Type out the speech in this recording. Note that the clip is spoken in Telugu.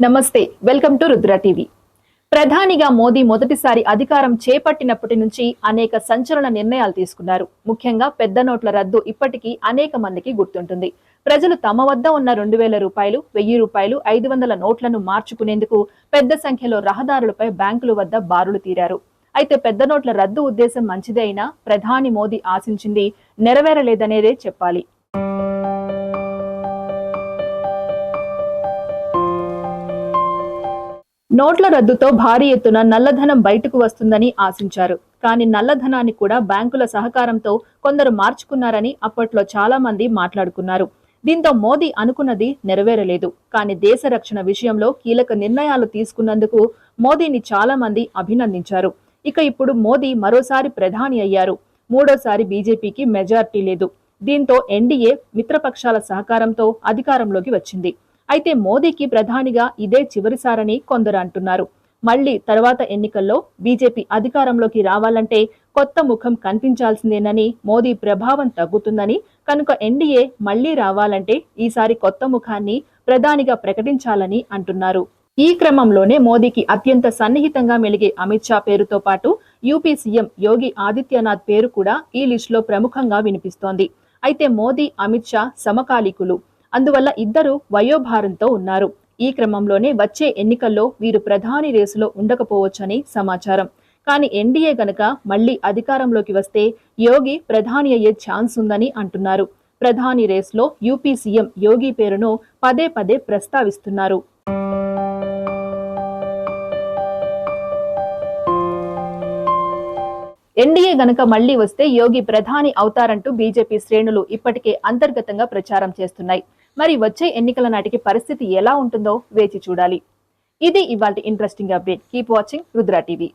నమస్తే వెల్కమ్ టు రుద్ర టీవీ. ప్రధానిగా మోదీ మొదటిసారి అధికారం చేపట్టినప్పటి నుంచి అనేక సంచలన నిర్ణయాలు తీసుకున్నారు. ముఖ్యంగా పెద్ద నోట్ల రద్దు ఇప్పటికీ అనేక మందికి గుర్తుంటుంది. ప్రజలు తమ వద్ద ఉన్న రెండు వేల రూపాయలు వెయ్యి రూపాయలు ఐదు వందల నోట్లను మార్చుకునేందుకు పెద్ద సంఖ్యలో రహదారులపై బ్యాంకుల వద్ద బారులు తీరారు. అయితే పెద్ద నోట్ల రద్దు ఉద్దేశం మంచిదే అయినా ప్రధాని మోదీ ఆశించింది నెరవేరలేదనేదే చెప్పాలి. నోట్ల రద్దుతో భారీ ఎత్తున నల్లధనం బయటకు వస్తుందని ఆశించారు. కానీ నల్లధనాన్ని కూడా బ్యాంకుల సహకారంతో కొందరు మార్చుకున్నారని అప్పట్లో చాలా మంది మాట్లాడుకున్నారు. దీంతో మోదీ అనుకున్నది నెరవేరలేదు. కానీ దేశ రక్షణ విషయంలో కీలక నిర్ణయాలు తీసుకున్నందుకు మోదీని చాలా మంది అభినందించారు. ఇక ఇప్పుడు మోదీ మరోసారి ప్రధాని అయ్యారు. మూడోసారి బీజేపీకి మెజార్టీ లేదు. దీంతో ఎన్డీఏ మిత్రపక్షాల సహకారంతో అధికారంలోకి వచ్చింది. అయితే మోదీకి ప్రధానిగా ఇదే చివరిసారని కొందరు అంటున్నారు. మళ్ళీ తర్వాత ఎన్నికల్లో బీజేపీ అధికారంలోకి రావాలంటే కొత్త ముఖం కనిపించాల్సిందేనని మోదీ ప్రభావం తగ్గుతుందని కనుక ఎన్డీఏ మళ్ళీ రావాలంటే ఈసారి కొత్త ముఖాన్ని ప్రధానిగా ప్రకటించాలని అంటున్నారు. ఈ క్రమంలోనే మోదీకి అత్యంత సన్నిహితంగా మెలిగే అమిత్ షా పేరుతో పాటు యూపీ సీఎం యోగి ఆదిత్యనాథ్ పేరు కూడా ఈ లిస్టులో ప్రముఖంగా వినిపిస్తోంది. అయితే మోదీ అమిత్ షా సమకాలీకులు. అందువల్ల ఇద్దరు వయోభారంతో ఉన్నారు. ఈ క్రమంలోనే వచ్చే ఎన్నికల్లో వీరు ప్రధాని రేసులో ఉండకపోవచ్చని సమాచారం. కానీ ఎన్డీఏ గనక మళ్ళీ అధికారంలోకి వస్తే యోగి ప్రధాని అయ్యే ఛాన్స్ ఉందని అంటున్నారు. ప్రధాని రేస్లో యూపీ సీఎం యోగి పేరును పదే పదే ప్రస్తావిస్తున్నారు. ఎన్డీఏ గనక మళ్ళీ వస్తే యోగి ప్రధాని అవుతారంటూ బీజేపీ శ్రేణులు ఇప్పటికే అంతర్గతంగా ప్రచారం చేస్తున్నాయి. మరి వచ్చే ఎన్నికల నాటికి పరిస్థితి ఎలా ఉంటుందో వేచి చూడాలి. ఇది ఇవాళ interesting update. Keep watching Rudra TV.